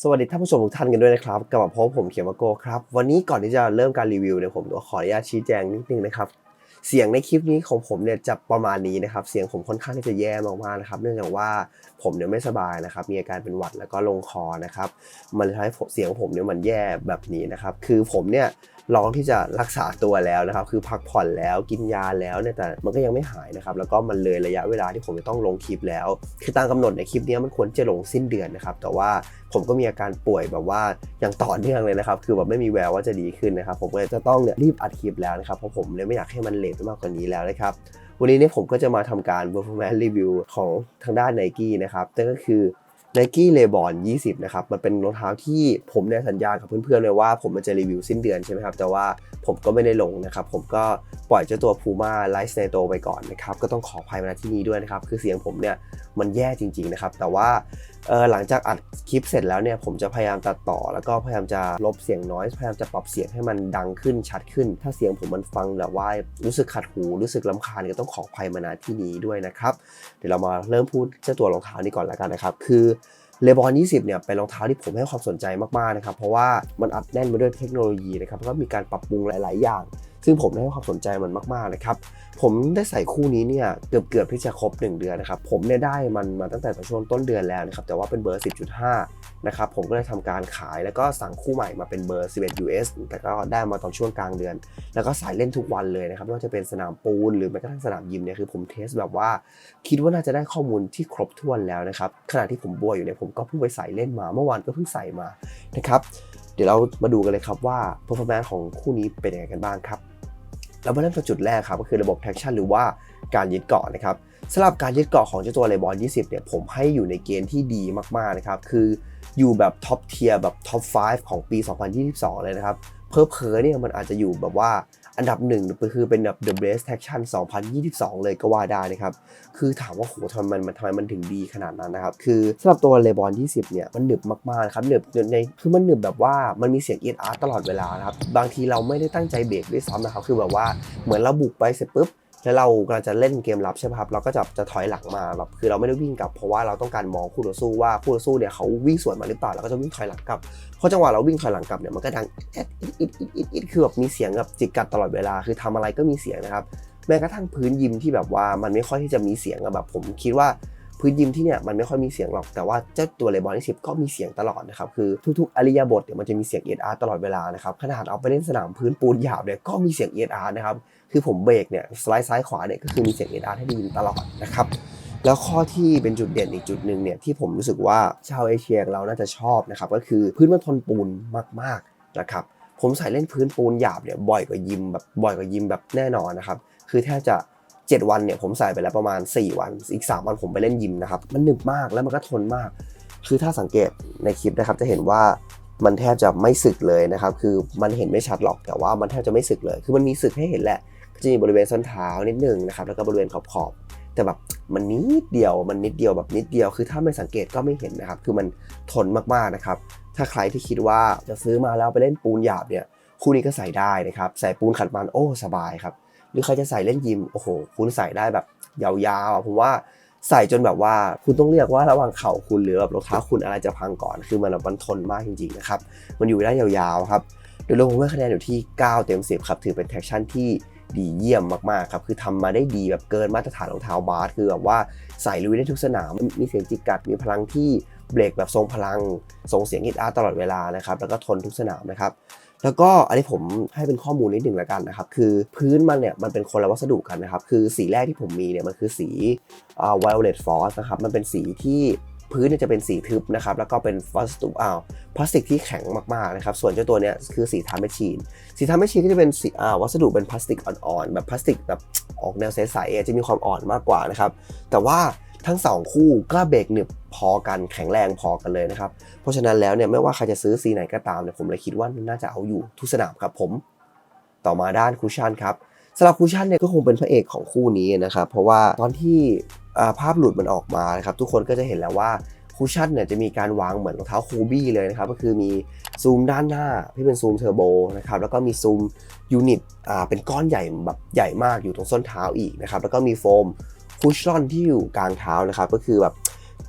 สวัสดีท่านผู้ชมทุกท่านกันด้วยนะครับกลับมาพบผมเขียวมาโกครับ วันนี้ก่อนที่จะเริ่มการรีวิวเนี่ยผมขออนุญาตชี้แจงนิดนึงนะครับ เสียงในคลิปนี้ของผมเนี่ยจะประมาณนี้นะครับ เสียงผมค่อนข้างที่จะแย่มากๆนะครับ เนื่องจากว่า ผมเนี่ยไม่สบายนะครับมีอาการเป็นหวัดแล้วก็ลงคอนะครับมันทำให้เสียงผมเนี่ยมันแย่แบบนี้นะครับคือผมเนี่ยลองที่จะรักษาตัวแล้วนะครับ คือพักผ่อนแล้วกินยาแล้วเนี่ยแต่มันก็ยังไม่หายนะครับ แล้วก็มันเลยระยะเวลาที่ผมจะต้องลงคลิปแล้ว คือตามกำหนดในคลิปนี้มันควรจะลงสิ้นเดือนนะครับ แต่ว่าผมก็มีอาการป่วยแบบว่าอย่างต่อเนื่องเลยนะครับ คือแบบไม่มีแววว่าจะดีขึ้นนะครับ ผมก็เลยจะต้องเนี่ยรีบอัดคลิปแล้วนะครับ เพราะผมเนี่ยไม่อยากให้มันเลทไปมากกว่านี้แล้วนะครับ วันนี้เนี่ยผมก็จะมาทำการ performance review ของทางด้าน n i กี้นะครับนั่นก็คือ n i กี้เลบอน20 นะครับ มันเป็นรองเท้าที่ผมเนี่ยสัญญากับเพื่อนๆเลยว่าผมมันจะรีวิวสิ้นเดือนใช่ไหมครับ แต่ว่าผมก็ไม่ได้ลงนะครับ ผมก็ปล่อยเจ้าตัว Puma Light Snato ไปก่อนนะครับ ก็ต้องขออภัยมาที่นี้ด้วยนะครับ คือเสียงผมเนี่ย มันแย่จริงๆนะครับ แต่ว่าหลังจากอัดคลิปเสร็จแล้วเนี่ยผมจะพยายามตัดต่อ แล้วก็พยายามจะลบเสียงน้อยพยายามจะปรับเสียงให้มันดังขึ้นชัดขึ้น ถ้าเสียงผมมันฟังแบบว่ารู้สึกขัดหูรู้สึกลำคาญก็ต้องขออภัยมาณที่นี้ด้วยนะครับเดี๋ยวเรามาเริ่มพูดเจ้าตัวรองเท้านี้ก่อนแล้วกันนะครับ คือเลบอน 20 เนี่ย เป็นรองเท้าที่ผมให้ความสนใจมาก ๆ นะครับ เพราะว่ามันอัดแน่นไปด้วยเทคโนโลยีนะครับ แล้วก็มีการปรับปรุงหลาย ๆ อย่าง ซึ่งผมได้ความสนใจมันมากๆนะครับ ผมได้ใส่คู่นี้เนี่ยเกือบเกือบที่จะครบ 1 เดือนนะครับ ผมเนี่ยได้มันมาตั้งแต่ช่วงต้นเดือนแล้วนะครับ แต่ว่าเป็นเบอร์ 10.5 นะครับ ผมก็เลยทำการขายแล้วก็สั่งคู่ใหม่มาเป็นเบอร์ 11 US แต่ก็ได้มาตอนช่วงกลางเดือน แล้วก็ใส่เล่นทุกวันเลยนะครับ ไม่ว่าจะเป็นสนามปูนหรือแม้กระทั่งสนามยิมเนี่ยคือผมเทสแบบว่า คิดว่าน่าจะได้ข้อมูลที่ครบถ้วนแล้วนะครับ ขณะที่ผมบวยอยู่เนี่ยผมก็เพิ่งไปใส่เล่นมา เมื่อวานก็เพิ่งใส่มานะครับ เดี๋ยวเรามาดูกันเลยครับว่า performance ของคู่นี้เป็นยังไงกันบ้างครับ เรามาเริ่มจากจุดแรกครับก็คือระบบ traction หรือว่าการยึดเกาะนะครับสำหรับการยึดเกาะของเจ้าตัวเลบอน20 เนี่ยผมให้อยู่ในเกณฑ์ที่ดีมากๆนะครับคืออยู่แบบท็อปเทียร์แบบท็อป 5 ของปี 2022 เลยนะครับเพอเพอเนี่ยมันอาจจะอยู่แบบว่า อันดับหนึ่งคือเป็นแบบ the best Action 2022 เลยก็ว่าได้นะครับ คือถามว่าโหทำไมมันทำไมมันถึงดีขนาดนั้นนะครับ คือสำหรับตัวเลบอน20 เนี่ย มันหนึบมากๆครับหนึบในคือมันหนึบแบบว่ามันมีเสียงเอียดอาร์ตลอดเวลานะครับ บางทีเราไม่ได้ตั้งใจเบรกด้วยซ้ำนะครับ คือแบบว่าเหมือนเราบุกไปเสร็จปุ๊บ แล้วเรากำลังจะเล่นเกมรับใช่ไหมครับ เราก็จะจะถอยหลังมาแบบคือเราไม่ได้วิ่งกลับเพราะว่าเราต้องการมองคู่ต่อสู้ว่าคู่ต่อสู้เนี่ยเขาวิ่งสวนมาหรือเปล่าเราก็จะวิ่งถอยหลังกลับเพราะจังหวะเราวิ่งถอยหลังกลับเนี่ยมันก็ดังอดอิดอิดอิดอิดอิดคือแบบมีเสียงแบบจิกกัดตลอดเวลาคือทำอะไรก็มีเสียงนะครับแม้กระทั่งพื้นยิมที่แบบว่ามันไม่ค่อยที่จะมีเสียงอะแบบผมคิดว่า พื้นยิมที่เนี่ยมันไม่ค่อยมีเสียงหรอกแต่ว่าเจ้าตัวเลบอนที่สิบก็มีเสียงตลอดนะครับคือทุกๆอริยาบทเนี่ยมันจะมีเสียงเอียดอาร์ตลอดเวลานะครับขนาดเอาไปเล่นสนามพื้นปูนหยาบเนี่ยก็มีเสียงเอียดอาร์นะครับคือผมเบรกเนี่ยสไลด์ซ้ายขวาเนี่ยก็คือมีเสียงเอียดอาร์ให้ได้ยินตลอดนะครับแล้วข้อที่เป็นจุดเด่นอีกจุดหนึ่งเนี่ยที่ผมรู้สึกว่าชาวเอเชียเราน่าจะชอบนะครับก็คือพื้นมันทนปูนมากๆนะครับผมใส่เล่นพื้นปูนหยาบเนี่ยบ่อยกว่ายิมแบบบ่อยกว่ายิมแบบแน่นอนนะครับคือแทบจะ 7 วันเนี่ยผมใส่ไปแล้วประมาณ 4 วัน อีก 3 วันผมไปเล่นยิมนะครับ มันหนึบมากแล้วมันก็ทนมาก คือถ้าสังเกตในคลิปนะครับจะเห็นว่ามันแทบจะไม่สึกเลยนะครับ คือมันเห็นไม่ชัดหรอก แต่ว่ามันแทบจะไม่สึกเลย คือมันมีสึกให้เห็นแหละ ก็จะมีบริเวณส้นเท้านิดหนึงนะครับ แล้วก็บริเวณขอบขอบแต่แบบมันนิดเดียว มันนิดเดียวแบบนิดเดียว คือถ้าไม่สังเกตก็ไม่เห็นนะครับ คือมันทนมากๆนะครับ ถ้าใครที่คิดว่าจะซื้อมาแล้วไปเล่นปูนหยาบเนี่ย คู่นี้ก็ใส่ได้นะครับ ใส่ปูนขัดมันโอ้สบายครับ หรือใครจะใส่เล่นยิมโอ้โห คุณใส่ได้แบบยาวๆอะผมว่าใส่จนแบบว่าคุณต้องเรียกว่าระหว่างเข่าคุณหรือแบบรองเท้าคุณอะไรจะพังก่อน คือมันแบบมันทนมากจริงๆนะครับ มันอยู่ได้ยาวๆครับโดยรวมผมให้คะแนนอยู่ที่ 9 เต็ม 10 ครับ ถือเป็นแท็กชั่นที่ดีเยี่ยมมากๆครับ คือทำมาได้ดีแบบเกินมาตรฐานรองเท้าบาสคือแบบว่าใส่ลุยได้ทุกสนาม มีเสียงจิกกัด มีพลังที่เบรกแบบทรงพลัง ส่งเสียงอิดอาร์ตลอดเวลานะครับ แล้วก็ทนทุกสนามนะครับ แล้วก็อันนี้ผมให้เป็นข้อมูลนิดหนึ่งล้วกันนะครับ คือพื้นมันเนี่ยมันเป็นคนละวัสดุกันนะครับ คือสีแรกที่ผมมีเนี่ยมันคือสีอ่า violet frost นะครับ มันเป็นสีที่พื้นเนี่ยจะเป็นสีทึบนะครับ แล้วก็เป็นวัสดุอ้าวพลาสติกที่แข็งมากๆนะครับ ส่วนเจ้าตัวเนี้ยคือสีทาเมชีน สีทาเมชีนก็จะเป็นสีอ่าวัสดุเป็นพลาสติกอ่อนๆ แบบพลาสติกแบบออกแนวใสๆจะมีความอ่อนมากกว่านะครับ แต่ว่า ทั้งสองคู่ก็เบรกหนึบพอกันแข็งแรงพอกันเลยนะครับ เพราะฉะนั้นแล้วเนี่ยไม่ว่าใครจะซื้อสีไหนก็ตามเนี่ยผมเลยคิดว่าน่าจะเอาอยู่ทุกสนามครับผม ต่อมาด้านคุชชั่นครับสำหรับคุชชั่นเนี่ยก็คงเป็นพระเอกของคู่นี้นะครับ เพราะว่าตอนที่ภาพหลุดมันออกมานะครับทุกคนก็จะเห็นแล้วว่าคุชชั่นเนี่ยจะมีการวางเหมือนรองเท้าคูบี้เลยนะครับก็คือมีซูมด้านหน้าที่เป็นซูมเทอร์โบนะครับแล้วก็มีซูมยูนิตอ่าเป็นก้อนใหญ่แบบใหญ่มากอยู่ตรงส้นเท้าอีกนะครับแล้วก็มีโฟม คุชชั่นที่อยู่กลางเท้านะครับก็คือแบบ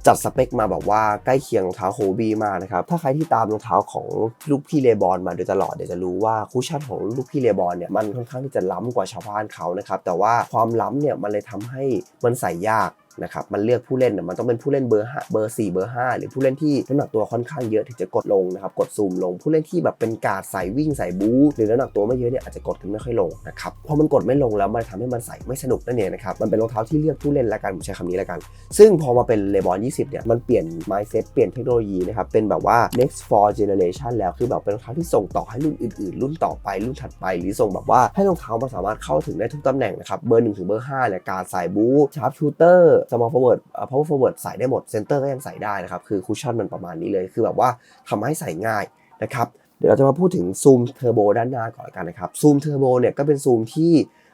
จัดสเปคมาแบบว่าใกล้เคียงรองเท้าโฮบี้มากนะครับ ถ้าใครที่ตามรองเท้าของลูกพี่เลบอนมาโดยตลอดเดี๋ยวจะรู้ว่าคุชชั่นของลูกพี่เลบอนเนี่ยมันค่อนข้างที่จะล้ำกว่าชาวบ้านเขานะครับ แต่ว่าความล้ำเนี่ยมันเลยทำให้มันใส่ยาก นะครับมันเลือกผู้เล่นมันต้องเป็นผู้เล่นเบอร์ห้าเบอร์4เบอร์5หรือผู้เล่นที่น้ำหนักตัวค่อนข้างเยอะถึงจะกดลงนะครับกดซูมลงผู้เล่นที่แบบเป็นกาดใส่วิ่งใส่บู๊หรือน้ำหนักตัวไม่เยอะเนี่ยอาจจะกดกันไม่ค่อยลงนะครับพอมันกดไม่ลงแล้วมันทำให้มันใส่ไม่สนุกนั่นเองนะครับมันเป็นรองเท้าที่เลือกผู้เล่นละกันผมใช้คำนี้ละกัน ซึ่งพอมาเป็นเลบอน20เนี่ยมันเปลี่ยน mindset เปลี่ยนเทคโนโลยีนะครับเป็นแบบว่า next for generation แล้วคือแบบเป็นรองเท้าที่ส่งต่อให้รุ่นอื่นๆ รุ่นต่อไปรุ่นถัดไป หรือส่งแบบว่าให้รองเท้ามันสามารถเข้าถึงได้ทุกตำแหน่งนะครับเบอร์1ถึงเบอร์5เนี่ยการใส่บู๊ชาร์ปชูเตอร์ small forward power forward ใส่ได้หมดเซนเตอร์ก็ยังใส่ได้นะครับ คือคุชชั่นมันประมาณนี้เลย คือแบบว่าทำให้ใส่ง่ายนะครับ เดี๋ยวเราจะมาพูดถึงซูมเทอร์โบด้านหน้าก่อนกันนะครับซูมเทอร์โบเนี่ยก็เป็นซูมที่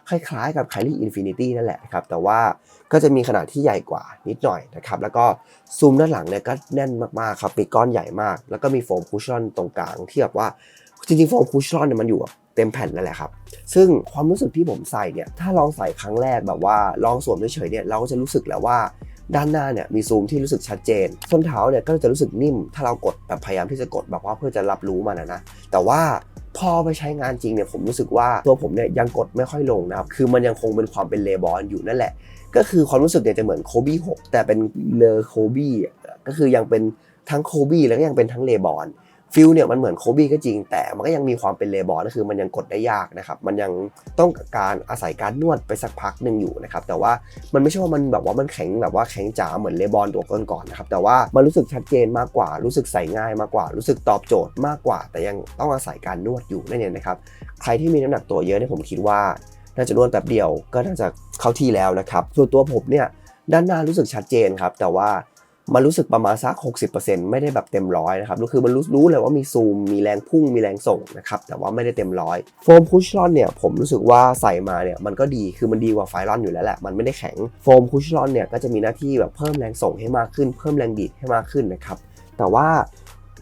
คล้ายๆกับ k คลี่อินฟินิตี้นั่นแหละครับ แต่ว่าก็จะมีขนาดที่ใหญ่กว่านิดหน่อยนะครับ แล้วก็ซูมด้านหลังเนี่ยก็แน่นมากๆครับมีก้อนใหญ่มาก แล้วก็มีโฟมคุชชั่นตรงกลางที่แบบว่าจริงๆโฟมคุชชั่นเนี่ยมันอยู่ เต็มแผ่นนั่นแหละครับ ซึ่งความรู้สึกที่ผมใส่เนี่ยถ้าลองใส่ครั้งแรกแบบว่าลองสวมเฉยๆเนี่ยเราก็จะรู้สึกแล้วว่าด้านหน้าเนี่ยมีซูมที่รู้สึกชัดเจนส้นเท้าเนี่ยก็จะรู้สึกนิ่ม ถ้าเรากดแบบพยายามที่จะกดแบบว่าเพื่อจะรับรู้มันนะแต่ว่าพอไปใช้งานจริงเนี่ยผมรู้สึกว่าตัวผมเนี่ยยังกดไม่ค่อยลงนะครับ คือมันยังคงเป็นความเป็นเลบอนอยู่นั่นแหละ ก็คือความรู้สึกเนี่ยจะเหมือนโคบี้6แต่เป็นเลอโคบี้ก็คือยังเป็นทั้งโคบี้แล้วก็ยังเป็นทั้งเลบอน ฟิลเนี่ยมันเหมือนโคบี้ก็จริง แต่มันก็ยังมีความเป็นเลบอนก็คือมันยังกดได้ยากนะครับ มันยังต้องการอาศัยการนวดไปสักพักหนึ่งอยู่นะครับ แต่ว่ามันไม่ใช่ว่ามันแบบว่ามันแข็งแบบว่าแข็งจ๋าเหมือนเลบอนตัวก่อนๆนะครับ แต่ว่ามันรู้สึกชัดเจนมากกว่า รู้สึกใส่ง่ายมากกว่า รู้สึกตอบโจทย์มากกว่า แต่ยังต้องอาศัยการนวดอยู่นั่นเองนะครับ ใครที่มีน้ำหนักตัวเยอะเนี่ยผมคิดว่า น่าจะนวดแป๊บเดียวก็น่าจะเข้าที่แล้วนะครับ ส่วนตัวผมเนี่ยด้านหน้ารู้สึกชัดเจนครับ แต่ว่า มันรู้สึกประมาณสัก 60%ไม่ได้แบบเต็มร้อยนะครับก็คือมันรู้รู้เลยว่ามีซูม มีแรงพุ่ง มีแรงส่งนะครับแต่ว่าไม่ได้เต็มร้อยโฟมคุชชอนเนี่ยผมรู้สึกว่าใส่มาเนี่ยมันก็ดีคือมันดีกว่าไฟลอนอยู่แล้วแหละมันไม่ได้แข็งโฟมคุชชอนเนี่ยก็จะมีหน้าที่แบบเพิ่มแรงส่งให้มากขึ้น เพิ่มแรงดีดให้มากขึ้นนะครับแต่ว่า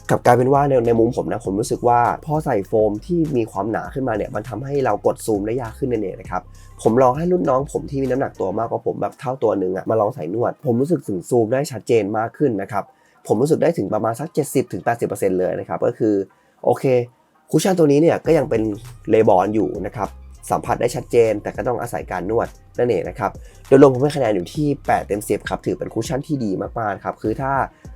กับกลายเป็นว่าในในมุมผมนะผมรู้สึกว่าพอใส่โฟมที่มีความหนาขึ้นมาเนี่ยมันทำให้เรากดซูมได้ยากขึ้นนั่นเองนะครับผมลองให้รุ่นน้องผมที่มีน้ำหนักตัวมากกว่าผมแบบเท่าตัวหนึ่งอะมาลองใส่นวด ผมรู้สึกถึงซูมได้ชัดเจนมากขึ้นนะครับผมรู้สึกได้ถึงประมาณสัก 70-80%เลยนะครับก็คือโอเคคุชชั่นตัวนี้เนี่ยก็ยังเป็นเลบอนอยู่นะครับสัมผัสได้ชัดเจน แต่ก็ต้องอาศัยการนวดนั่นเองนะครับโดยรวมผมให้คะแนนอยู่ที่ 8 เต็ม10ครับถือเป็นคุชชั่นที่ดีมากๆครับคือถ้า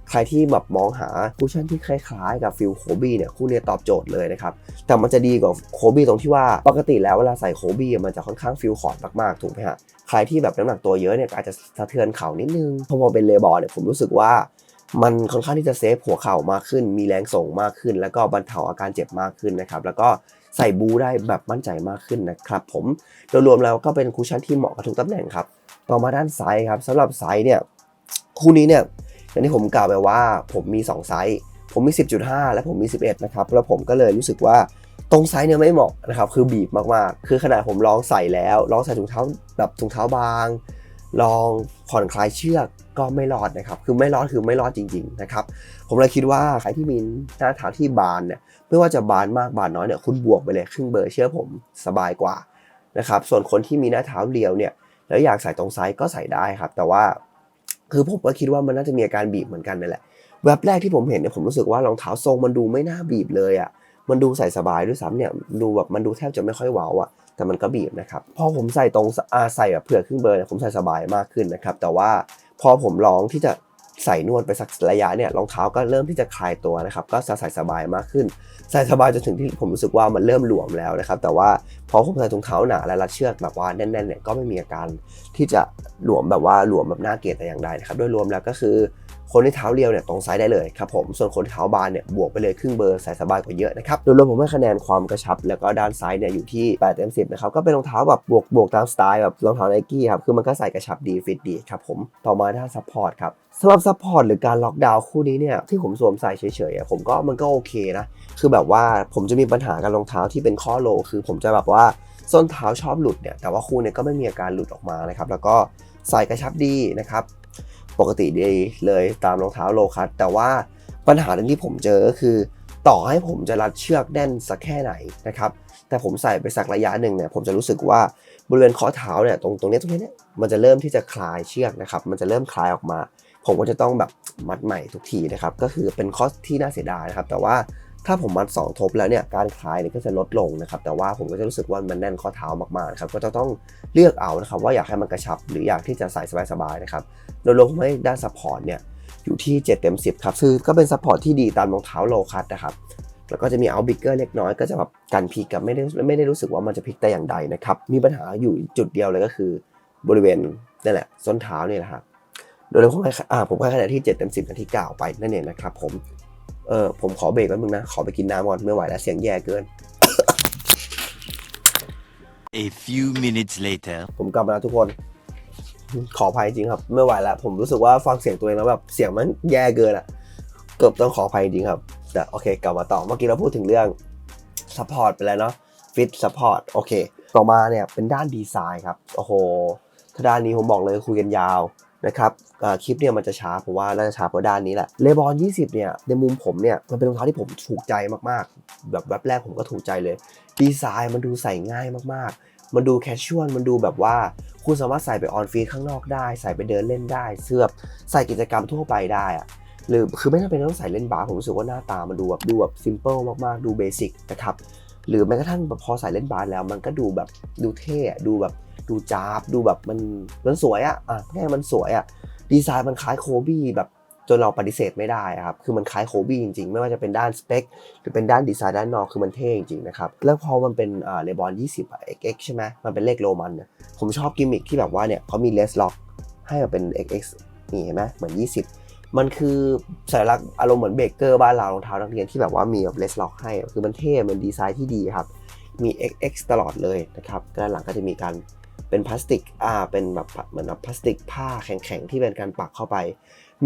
ใครที่แบบมองหาคุชชั่นที่คล้ายๆ กับฟิลโคบี้เนี่ยคู่นี้ตอบโจทย์เลยนะครับ แต่มันจะดีกว่าโคบี้ตรงที่ว่าปกติแล้วเวลาใส่โคบี้มันจะค่อนข้างฟิลคอร์ดมากๆ ถูกไหมฮะ ใครที่แบบน้ำหนักตัวเยอะเนี่ยอาจจะสะเทือนเข่านิดนึงพอมาเป็นเลบอลเนี่ยผมรู้สึกว่ามันค่อนข้างที่จะเซฟหัวเข่ามากขึ้น มีแรงส่งมากขึ้น แล้วก็บรรเทาอาการเจ็บมากขึ้นนะครับ แล้วก็ใส่บูได้แบบมั่นใจมากขึ้นนะครับผม โดยรวมแล้วก็เป็นคูชั่นที่เหมาะกับทุกตำแหน่งครับ ต่อมาด้านไซส์ครับสำหรับไซส์เนี่ย คู่นี้เนี่ย อย่างที่ผมกล่าวไปว่าผมมี 2 ไซส์ ผมมี 10.5 และผมมี 11 นะครับ แล้วผมก็เลยรู้สึกว่าตรงไซส์เนี่ยไม่เหมาะนะครับ คือบีบมากๆ คือขนาดผมลองใส่แล้ว ลองใส่ถุงเท้าแบบถุงเท้าบาง ลองผ่อนคลายเชือกก็ไม่รอดนะครับ คือไม่รอดคือไม่รอดจริงๆนะครับ ผมเลยคิดว่าใครที่มีหน้าเท้าที่บานเนี่ย ไม่ว่าจะบานมากบานน้อยเนี่ย คุณบวกไปเลยครึ่งเบอร์เชื่อผมสบายกว่านะครับ ส่วนคนที่มีหน้าเท้าเรียวเนี่ย แล้วอยากใส่ตรงไซส์ก็ใส่ได้ครับ แต่ว่า คือผมก็คิดว่ามันน่าจะมีอาการบีบเหมือนกันนั่นแหละแว็บแรกที่ผมเห็นเนี่ยผมรู้สึกว่ารองเท้าทรงมันดูไม่น่าบีบเลยอะ่ะมันดูใส่สบายด้วยซ้ำเนี่ยดูแบบมันดูแทบจะไม่ค่อยว้าวอะ่ะแต่มันก็บีบนะครับพอผมใส่ตรงอาใส่แบบเผื่อครึ่งเบอร์เนี่ยผมใส่สบายมากขึ้นนะครับแต่ว่าพอผมลองที่จะ ใส่นวดไปสักระยะเนี่ยรองเท้าก็เริ่มที่จะคลายตัวนะครับก็จะใส่สบายมากขึ้น ใส่สบายจนถึงที่ผมรู้สึกว่ามันเริ่มหลวมแล้วนะครับแต่ว่าพอผมใส่ถุงเท้าหนาและรัดเชือกแบบว่าแน่นๆเนี่ยก็ไม่มีอาการที่จะหลวมแบบว่าหลวมแบบน่าเกลียดแต่อย่างใดนะครับโดยรวมแล้วก็คือ คนที่เท้าเรียวเนี่ยตรงไซส์ได้เลยครับผมส่วนคนเท้าบานเนี่ยบวกไปเลยครึ่งเบอร์ใส่สบายกว่าเยอะนะครับโดยรวมผมให้คะแนนความกระชับ แล้วก็ด้านซ้ายเนี่ยอยู่ที่8เต็ม10นะครับก็เป็นรองเท้าแบบบวกบวกตามสไตล์แบบรองเท้าไนกี้ครับคือมันก็ใส่กระชับดีฟิตดีครับผมต่อมาด้านซัพพอร์ตครับสำหรับซัพพอร์ตหรือการล็อกดาวน์คู่นี้เนี่ยที่ผมสวมใส่เฉยๆผมก็มันก็โอเคนะคือแบบว่าผมจะมีปัญหากับรองเท้าที่เป็นข้อโล คือผมจะแบบว่าส้นเท้าชอบหลุดเนี่ยแต่ว่าคู่เนี่ยก็ไม่มีอาการหลุดออกมานะครับแล้วก็ใส่กระชับดีนะครับ ปกติดีเลยตามรองเท้าโลคัสแต่ว่าปัญหาหนึ่งที่ผมเจอก็คือ ต่อให้ผมจะรัดเชือกแน่นสักแค่ไหนนะครับแต่ผมใส่ไปสักระยะหนึ่งเนี่ยผมจะรู้สึกว่าบริเวณข้อเท้าเนี่ยตรงตรงนี้ตรงนี้เนี่ยมันจะเริ่มที่จะคลายเชือกนะครับมันจะเริ่มคลายออกมา ผมก็จะต้องแบบมัดใหม่ทุกทีนะครับก็คือเป็นคอที่น่าเสียดายนะครับ แต่ว่า ถ้าผมมัด2ทบแล้วเนี่ยการคลายเนี่ยก็จะลดลงนะครับแต่ว่าผมก็จะรู้สึกว่ามันแน่นข้อเท้ามากๆนะครับก็จะต้องเลือกเอานะครับว่าอยากให้มันกระชับหรืออยากที่จะใส่สบายๆนะครับโดยรวมผมให้ด้านซัพพอร์ตเนี่ยอยู่ที่7เต็ม10ครับคือก็เป็นซัพพอร์ตที่ดีตามรองเท้าโลคัตนะครับแล้วก็จะมีเอาบิ๊กเกอร์เล็กน้อยก็จะแบบกันพลิกกับไม่ได้ไม่ได้รู้สึกว่ามันจะพลิกแต่อย่างใดนะครับมีปัญหาอยู่จุดเดียวเลยก็คือบริเวณนั่นแหละส้นเท้าเนี่ยแหละครับโดยผมให้ผมให้คะแนนที่7เต็ม10กันที่9ไปนั่นเองนะครับผม เออผมขอเบรกแป๊บนึงนะ ขอไปกินน้ำก่อนไม่ไหวแล้วเสียงแย่เกิน A few minutes later. ผมกลับมาแล้วทุกคน ขออภัยจริงครับไม่ไหวแล้ว ผมรู้สึกว่าฟังเสียงตัวเองแล้วแบบเสียงมันแย่เกินอะเกือบต้องขออภัยจริงครับแต่โอเค กลับมาต่อเมื่อกี้เราพูดถึงเรื่อง support ไปแล้วเนาะ fit support โอเค ต่อมาเนี่ยเป็นด้านดีไซน์ครับ โอ้โหถ้าด้านนี้ผมบอกเลยคุยกันยาว นะครับคลิปเนี่ยมันจะช้าผมว่าน่าจะช้าเพราะด้านนี้แหละเลบอน20 เนี่ยในมุมผมเนี่ยมันเป็นรองเท้าที่ผมถูกใจมากๆ แบบแวบแรกผมก็ถูกใจเลย ดีไซน์มันดูใส่ง่ายมากๆ มันดูแคชชวลมันดูแบบว่าคุณสามารถใส่ไปออนฟีดข้างนอกได้ ใส่ไปเดินเล่นได้เสื้อใส่กิจกรรมทั่วไปได้อะหรือคือไม่จำเป็นต้องใส่เล่นบาสผมรู้สึกว่าหน้าตามันดูแบบดูแบบซิมเปิลมากๆ ดูเบสิกนะครับหรือแม้กระทั่งพอใส่เล่นบาสแล้วมันก็ดูแบบดูเท่ดูแบบ ดูจ้าบดูแบบมันมันสวยอะอะแง่ายมันสวยอะดีไซน์มันคล้ายโคบี้แบบจนเราปฏิเสธไม่ได้ครับ คือมันคล้ายโคบี้จริงๆ ไม่ว่าจะเป็นด้านสเปคหรือเป็นด้านดีไซน์ด้านนอกคือมันเท่จริงๆนะครับ แล้วพอมันเป็นอ่าเลบอน20อะ XX ใช่ไหมมันเป็นเลขโรมันเนี่ยผมชอบกิมมิคที่แบบว่าเนี่ยเขามีเลสล็อกให้มาเป็น XX นี่เห็นไหมเหมือน 20 มันคือสัญลักษณ์อารมณ์เหมือนเบเกอร์บ้านเรารองเท้านักเรียนที่แบบว่ามีแบบเลสล็อกให้ คือมันเท่มันดีไซน์ที่ดีครับ มี XX ตลอดเลยนะครับด้านหลังก็จะมีการ เป็นพลาสติกอ่าเป็นแบบเหมือนแบบพลาสติกผ้าแข็งๆ ที่เป็นการปักเข้าไป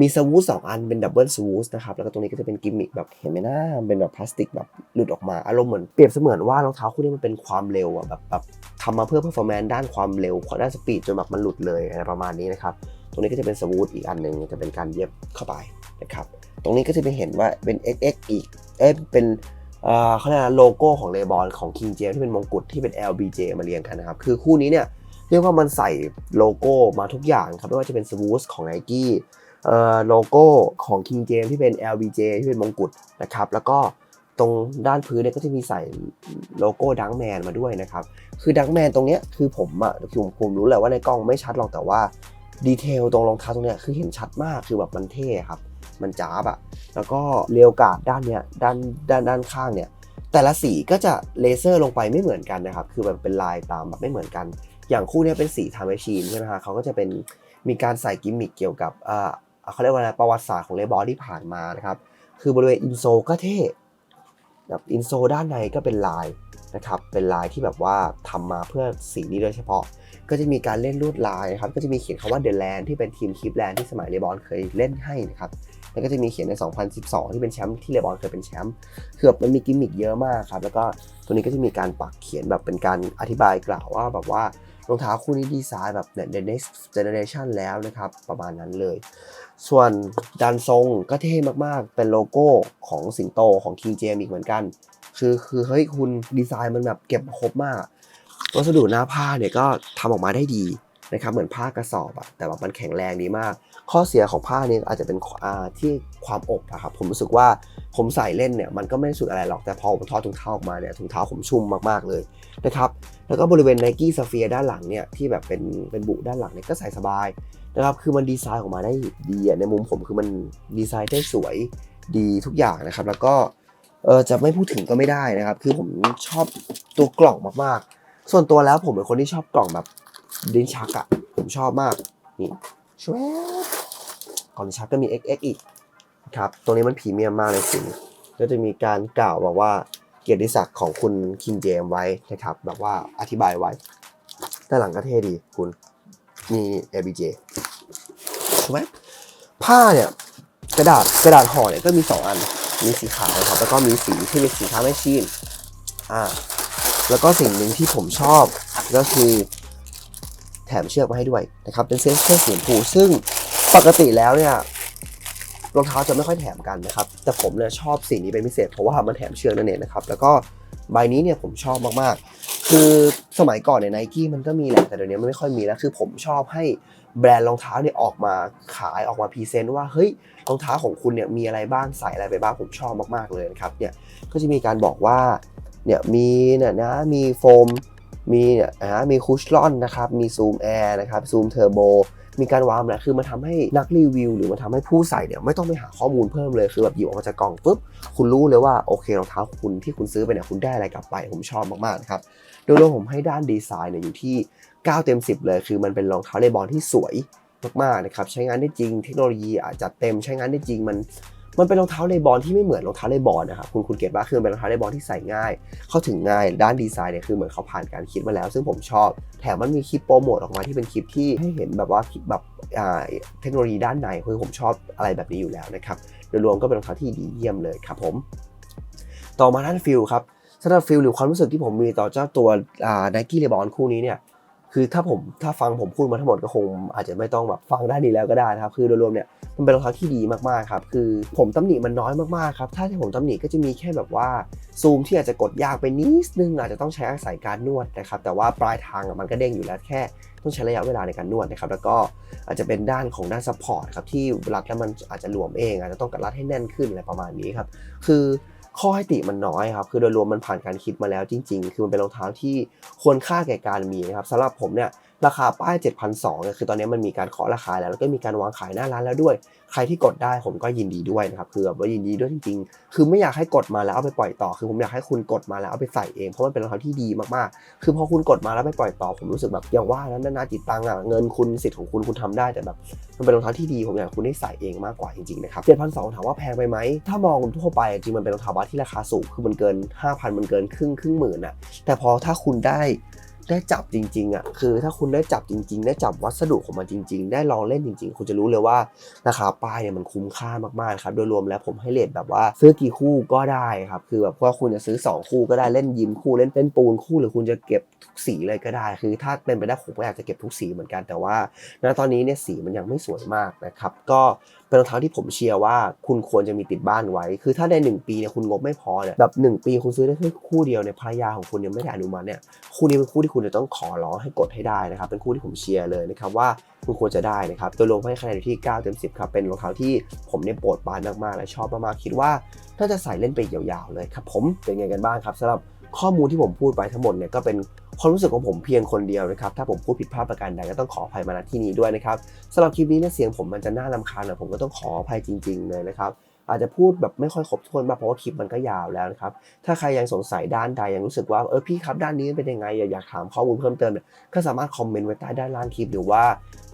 มีสวูสสองอันเป็นดับเบิลสวูสนะครับ แล้วก็ตรงนี้ก็จะเป็นกิมมิคแบบเห็นไหมนะเป็นแบบพลาสติกแบบหลุดออกมา อารมณ์เหมือนเปรียบเสมือนว่ารองเท้าคู่นี้มันเป็นความเร็วอะแบบแบบทำมาเพื่อ performance ด้านความเร็วด้านสปีดจนแบบมันหลุดเลยอะไรประมาณนี้นะครับ ตรงนี้ก็จะเป็นสวูสอีกอันหนึ่งจะเป็นการเย็บเข้าไปนะครับ ตรงนี้ก็จะไปเห็นว่าเป็น XX อีก เอ๊ะเป็นเอ่อเขาเรียกอะไรโลโก้ของเลบอนของ King James ที่เป็นมงกุฎที่เป็น LBJ มาเรียงกันนะครับ คือคู่นี้เนี่ย เรียกว่ามันใส่โลโก้มาทุกอย่างครับไม่ว่าจะเป็น Swoosh ของ Nike เอ่อโลโก้ของ King James ที่เป็น LBJ ที่เป็นมงกุฎนะครับแล้วก็ตรงด้านพื้นเนี่ยก็จะมีใส่โลโก้ดังแมนมาด้วยนะครับ คือดังแมนตรงเนี้ยคือผมอะคือผมผมรู้แหละว่าในกล้องไม่ชัดหรอกแต่ว่าดีเทลตรงรองเท้าตรงเนี้ยคือเห็นชัดมากคือแบบมันเท่ครับ มันจ้าบอะแล้วก็เรียวกาดด้านเนี้ยด้านด้านด้านข้างเนี่ยแต่ละสีก็จะเลเซอร์ลงไปไม่เหมือนกันนะครับ คือแบบเป็นลายตามแบบไม่เหมือนกัน อย่างคู่นี้เป็นสีทามแมชชีนใช่ไหมฮะเขาก็จะเป็นมีการใส่กิมมิคเกี่ยวกับอ่าเขาเรียกว่าอะไรประวัติศาสตร์ของเลบอลที่ผ่านมานะครับ คือบริเวณอินโซก็เท่แบบอินโซด้านในก็เป็นลายนะครับ เป็นลายที่แบบว่าทำมาเพื่อสีนี้โดยเฉพาะ ก็จะมีการเล่นลวดลายนะครับ ก็จะมีเขียนคำว่าเดอะแลนที่เป็นทีมคลิปแลนที่สมัยเลบอนเคยเล่นให้นะครับ แล้วก็จะมีเขียนใน 2012 ที่เป็นแชมป์ที่เลบอนเคยเป็นแชมป์คือแบบมันมีกิมมิคเยอะมากครับ แล้วก็ตัวนี้ก็จะมีการปักเขียนแบบเป็นการอธิบายกล่าวว่าแบบว่า รองเท้าคู่นี้ดีไซน์แบบเนี่ย the next generation แล้วนะครับ ประมาณนั้นเลย ส่วนดันทรงก็เท่มากๆ เป็นโลโก้ของสิงโตของ King James อีกเหมือนกัน คือคือเฮ้ยคุณดีไซน์มันแบบเก็บครบมาก วัสดุหน้าผ้าเนี่ยก็ทำออกมาได้ดี นะครับเหมือนผ้ากระสอบอะแต่แบบมันแข็งแรงดีมาก ข้อเสียของผ้าเนี่ยอาจจะเป็นที่ความอบอะครับผมรู้สึกว่าผมใส่เล่นเนี่ยมันก็ไม่ได้สุดอะไรหรอกแต่พอผมถอดถุงเท้าออกมาเนี่ยถุงเท้าผมชุ่มมากๆเลยนะครับแล้วก็บริเวณ n นกี้สเฟียด้านหลังเนี่ยที่แบบเป็นเป็นบุด้านหลังเนี่ยก็ใส่สบายนะครับคือมันดีไซน์ออกมาได้ดีในมุมผมคือมันดีไซน์ได้สวยดีทุกอย่างนะครับ แล้วก็เออจะไม่พูดถึงก็ไม่ได้นะครับ คือผมชอบตัวกล่องมากๆ ส่วนตัวแล้วผมเป็นคนที่ชอบกล่องแบบ ดินชักอะผมชอบมาก นี่ชวก่อนชักก็มี XX อีกครับตัวนี้มันพรีเมียมมากเลยสิก็จะมีการกล่าวบอกว่าเกียรติศักดิ์ของคุณคิงเจมไว้นะครับ แบบว่าอธิบายไว้ด้านหลังก็เท่ดีคุณมี ABJ ใช่ไหมผ้าเนี่ยกระดาษกระดาษห่อเนี่ยก็มี 2 อัน มีสีขาวนะครับ แล้วก็มีสีที่เป็นสีท้าแมชชีนอ่า แล้วก็สิ่งหนึ่งที่ผมชอบก็คือ แถมเชือกมาให้ด้วยนะครับเป็นเส้นเชือกสีชมพูซึ่งปกติแล้วเนี่ยรองเท้าจะไม่ค่อยแถมกันนะครับ แต่ผมเนี่ยชอบสีนี้เป็นพิเศษเพราะว่ามันแถมเชือกนั่นเองนะครับ แล้วก็ใบนี้เนี่ยผมชอบมากๆ คือสมัยก่อนเนี่ยไนกี้มันก็มีแหละ แต่เดี๋ยวนี้มันไม่ค่อยมีแล้ว คือผมชอบให้แบรนด์รองเท้าเนี่ยออกมาขายออกมาพรีเซนต์ว่าเฮ้ยรองเท้าของคุณเนี่ยมีอะไรบ้างใส่อะไรไปบ้างผมชอบมากๆเลยนะครับเนี่ยก็จะมีการบอกว่าเนี่ยมีเนี่ยนะมีโฟม มีเนี่ยนะมีคุชลอนนะครับ มีซูมแอร์นะครับ ซูมเทอร์โบ มีการวางนะคือมันทำให้นักรีวิว หรือมันทำให้ผู้ใส่เนี่ยไม่ต้องไปหาข้อมูลเพิ่มเลย คือแบบหยิบออกมาจากกล่องปุ๊บ คุณรู้เลยว่าโอเครองเท้าคุณที่คุณซื้อไปเนี่ยคุณได้อะไรกลับไป ผมชอบมากๆนะครับ โดยรวมผมให้ด้านดีไซน์เนี่ยอยู่ที่ 9 เต็ม 10 เลย คือมันเป็นรองเท้าเลบอนที่สวยมากๆนะครับ ใช้งานได้จริง เทคโนโลยีอาจจะเต็มใช้งานได้จริงมัน มันเป็นรองเท้าเลบอนที่ไม่เหมือนรองเท้าเลบอนนะครับคุณคุณเก็ตว่าคือเป็นรองเท้าเลบอนที่ใส่ง่าย เข้าถึงง่ายด้านดีไซน์เนี่ยคือเหมือนเขาผ่านการคิดมาแล้ว ซึ่งผมชอบ แถมมันมีคลิปโปรโมทออกมาที่เป็นคลิปที่ให้เห็นแบบว่าแบบอ่าเทคโนโลยีด้านในคือผมชอบอะไรแบบนี้อยู่แล้วนะครับโดยรวมก็เป็นรองเท้าที่ดีเยี่ยมเลยครับผมต่อมาด้านฟิลครับสำหรับฟิลหรือความรู้สึกที่ผมมีต่อเจ้าตัวอ่าไนกี้เลบอนคู่นี้เนี่ย คือถ้าผมถ้าฟังผมพูดมาทั้งหมดก็คงอาจจะไม่ต้องแบบฟังด้านนี้แล้วก็ได้นะครับ คือโดยรวมเนี่ยมันเป็นรองเท้าที่ดีมากๆครับ คือผมตำหนิมันน้อยมากๆครับ ถ้าที่ผมตำหนิก็จะมีแค่แบบว่าซูมที่อาจจะกดยากไปนิดนึงอาจจะต้องใช้อาศัยการนวดนะครับ แต่ว่าปลายทางมันก็เด้งอยู่แล้วแค่ต้องใช้ระยะเวลาในการนวดนะครับ แล้วก็อาจจะเป็นด้านของด้านซัพพอร์ตครับที่รัดแล้วมันอาจจะหลวมเอง อาจจะต้องกัดรัดให้แน่นขึ้นอะไรประมาณนี้ครับ คือ ข้อให้ติมันน้อยครับ คือโดยรวมมันผ่านการคิดมาแล้วจริง ๆ คือมันเป็นรองเท้าที่ควรค่าแก่การมีนะครับสำหรับผมเนี่ย ราคาป้าย 7,200เนี่ยคือตอนนี้มันมีการเคาะราคาแล้วแล้วก็มีการวางขายหน้าร้านแล้วด้วย ใครที่กดได้ผมก็ยินดีด้วยนะครับคือแบบว่ายินดีด้วยจริงๆ คือไม่อยากให้กดมาแล้วเอาไปปล่อยต่อ คือผมอยากให้คุณกดมาแล้วเอาไปใส่เองเพราะมันเป็นรองเท้าที่ดีมากๆ คือพอคุณกดมาแล้วไปปล่อยต่อ ผมรู้สึกแบบอย่างว่านั้นนานาจิตตังอะเงินคุณสิทธิ์ของคุณคุณทำได้แต่แบบมันเป็นรองเท้าที่ดีผมอยากให้คุณได้ใส่เองมากกว่าจริงๆนะครับ7,200ถามว่าแพงไปไหมถ้ามองทั่วไปจริงมันเป็นรองเท้าบาสที่ราคาสูงคือมันเกิน 5,000 มันเกินครึ่งครึ่งหมื่นอะแต่พอถ้าคุณได้ ได้จับจริงๆอะคือถ้าคุณได้จับจริง ๆ ได้จับวัสดุของมันจริง ๆ ได้ลองเล่นจริง ๆ คุณจะรู้เลยว่าราคาป้ายเนี่ยมันคุ้มค่ามากๆครับโดยรวมแล้วผมให้เลทแบบว่าซื้อกี่คู่ก็ได้ครับคือแบบว่าคุณจะซื้อ 2 คู่ก็ได้เล่นยิมคู่เล่นเล่นปูนคู่หรือคุณจะเก็บทุกสีเลยก็ได้ คือถ้าเป็นไปได้ผมก็อยากจะเก็บทุกสีเหมือนกันแต่ว่าณตอนนี้เนี่ยสีมันยังไม่สวยมากนะครับก็เป็นรองเท้าที่ผมเชียร์ว่าคุณควรจะมีติดบ้านไว้ คือถ้าใน1ปีเนี่ยคุณงบไม่พอเนี่ยแบบ 1 ปีคุณซื้อได้แค่คู่เดียวเนี่ยภรรยาของคุณยังไม่ได้อนุมัติเนี่ยคู่นี้เป็นคู่ที่คุณจะต้องขอร้องให้กดให้ได้นะครับเป็นคู่ที่ผมเชียร์เลยนะครับว่าคุณควรจะได้นะครับตัวรวมให้คะแนนที่9เต็ม10ครับเป็นรองเท้าที่ผมเนี่ยโปรดปานมากๆและชอบมากๆคิดว่าน่าจะใส่เล่นไปยาวๆเลยครับผมเป็นไงกันบ้างครับสำหรับ ข้อมูลที่ผมพูดไปทั้งหมดเนี่ยก็เป็นความรู้สึกของผมเพียงคนเดียวนะครับ ถ้าผมพูดผิดพลาดประการใดก็ต้องขออภัยมาณที่นี้ด้วยนะครับสำหรับคลิปนี้เนี่ยเสียงผมมันจะน่าลำคาญนะผมก็ต้องขออภัยจริงๆเลยนะครับ อาจจะพูดแบบไม่ค่อยครบถ้วนมากเพราะว่าคลิปมันก็ยาวแล้วนะครับ ถ้าใครยังสงสัยด้านใดยังรู้สึกว่าเออพี่ครับด้านนี้เป็นยังไงอยากถามข้อมูลเพิ่มเติมเนี่ยก็สามารถคอมเมนต์ไว้ใต้ด้านล่างคลิปหรือว่า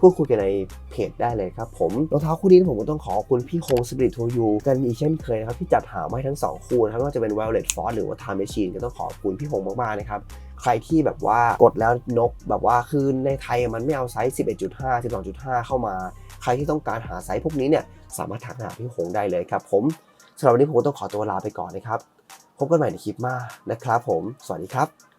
พูดคุยกันในเพจได้เลยครับผมรองเท้าคู่นี้ผมก็ต้องขอบคุณพี่คงสปิริตทูยูกันอีกเช่นเคยนะครับที่จัดหามาให้ทั้งสองคู่นะครับไม่ว่าจะเป็น Violet Force หรือว่า Time Machine ก็ต้องขอบคุณพี่คงมากๆนะครับใครที่แบบว่ากดแล้วนกแบบว่าคือในไทยมันไม่เอาไซส์ 11.5 12.5 เข้ามา ใครที่ต้องการหาไซส์พวกนี้เนี่ย สามารถทักหาพี่หงได้เลยครับผมสำหรับวันนี้ผมก็ต้องขอตัวลาไปก่อนนะครับ พบกันใหม่ในคลิปหน้านะครับผม สวัสดีครับ